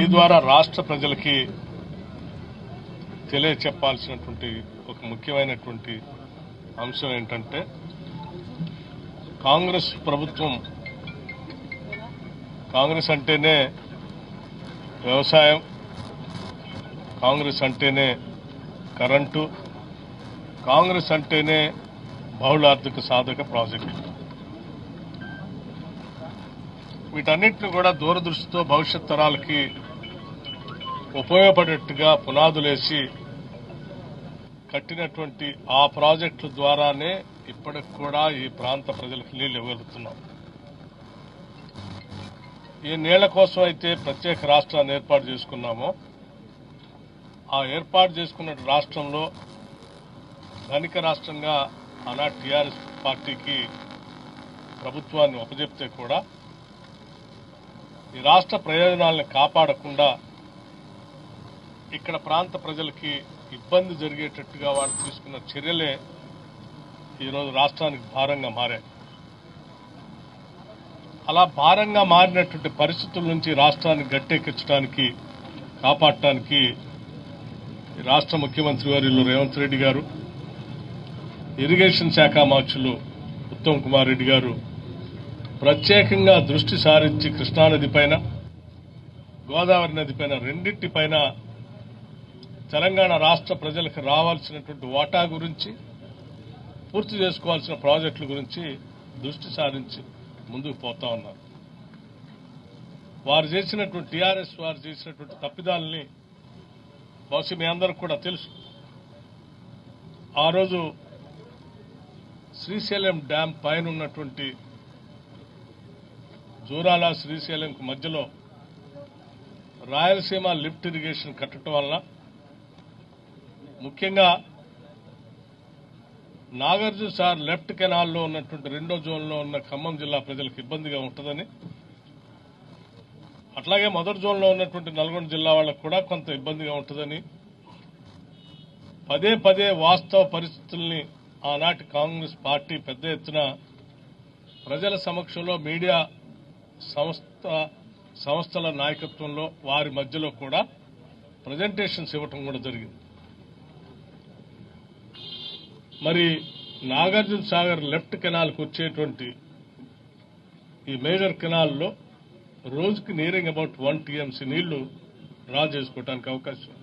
మీ ద్వారా రాష్ట్ర ప్రజలకి తెలియచెప్పాల్సినటువంటి ఒక ముఖ్యమైనటువంటి అంశం ఏంటంటే కాంగ్రెస్ ప్రభుత్వం కాంగ్రెస్ అంటేనే వ్యవసాయం కాంగ్రెస్ అంటేనే కరెంటు కాంగ్రెస్ అంటేనే బహుళార్థిక సాధక ప్రాజెక్టు. వీటన్నిటిని కూడా దూరదృష్టితో భవిష్యత్ తరాలకి ఉపయోగపడేట్టుగా పునాదులేసి కట్టినటువంటి ఆ ప్రాజెక్టుల ద్వారానే ఇప్పటికి కూడా ఈ ప్రాంత ప్రజలకు నీళ్ళు ఇవ్వగలుగుతున్నాం. ఈ నీళ్ళ కోసం అయితే ప్రత్యేక రాష్ట్రాన్ని ఏర్పాటు చేసుకున్నామో. ఆ ఏర్పాటు చేసుకున్న రాష్ట్రంలో ధనిక రాష్ట్రంగా ఆనాటి టీఆర్ఎస్ పార్టీకి ప్రభుత్వాన్ని ఉపజెప్తే కూడా ఈ రాష్ట్ర ప్రయోజనాలను కాపాడకుండా ఇక్కడ ప్రాంత ప్రజలకి ఇబ్బంది జరిగేటట్టుగా వారు తీసుకున్న చర్యలే ఈరోజు రాష్ట్రానికి భారంగా మారాయి. అలా భారంగా మారినటువంటి పరిస్థితుల నుంచి రాష్ట్రాన్ని గట్టెక్కించడానికి కాపాడటానికి రాష్ట్ర ముఖ్యమంత్రి వారిలో రేవంత్ రెడ్డి గారు ఇరిగేషన్ శాఖ మార్చులు ఉత్తమ్ కుమార్ రెడ్డి గారు ప్రత్యేకంగా దృష్టి సారించి కృష్ణానది పైన గోదావరి నది పైన రెండింటిపైన తెలంగాణ రాష్ట్ర ప్రజలకు రావాల్సినటువంటి వాటా గురించి పూర్తి చేసుకోవాల్సిన ప్రాజెక్టుల గురించి దృష్టి సారించి ముందుకు పోతా ఉన్నారు. వారు చేసినటువంటి టీఆర్ఎస్ వారు చేసినటువంటి తప్పిదాలని బహుశా మీ అందరికి కూడా తెలుసు. ఆ రోజు శ్రీశైలం డ్యాం పైన ఉన్నటువంటి జూరాల శ్రీశైలంకు మధ్యలో రాయలసీమ లిఫ్ట్ ఇరిగేషన్ కట్టడం వల్ల ముఖ్యంగా నాగార్జున సార్ లెఫ్ట్ కెనాల్లో ఉన్నటువంటి రెండో జోన్లో ఉన్న ఖమ్మం జిల్లా ప్రజలకు ఇబ్బందిగా ఉంటుందని అట్లాగే మొదటి జోన్లో ఉన్నటువంటి నల్గొండ జిల్లా వాళ్ళకు కూడా కొంత ఇబ్బందిగా ఉంటుందని పదే పదే వాస్తవ పరిస్థితుల్ని ఆనాటి కాంగ్రెస్ పార్టీ పెద్ద ఎత్తున ప్రజల సమక్షంలో మీడియా సంస్థ సంస్థల నాయకత్వంలో వారి మధ్యలో కూడా ప్రజెంటేషన్స్ ఇవ్వటం కూడా జరిగింది. మరి నాగార్జున సాగర్ లెఫ్ట్ కెనాల్కి వచ్చేటువంటి ఈ మేజర్ కెనాల్లో రోజుకి నీరింగ్ అబౌట్ వన్ టీఎంసీ నీళ్ళు డ్రా చేసుకోవడానికి అవకాశం ఉంది.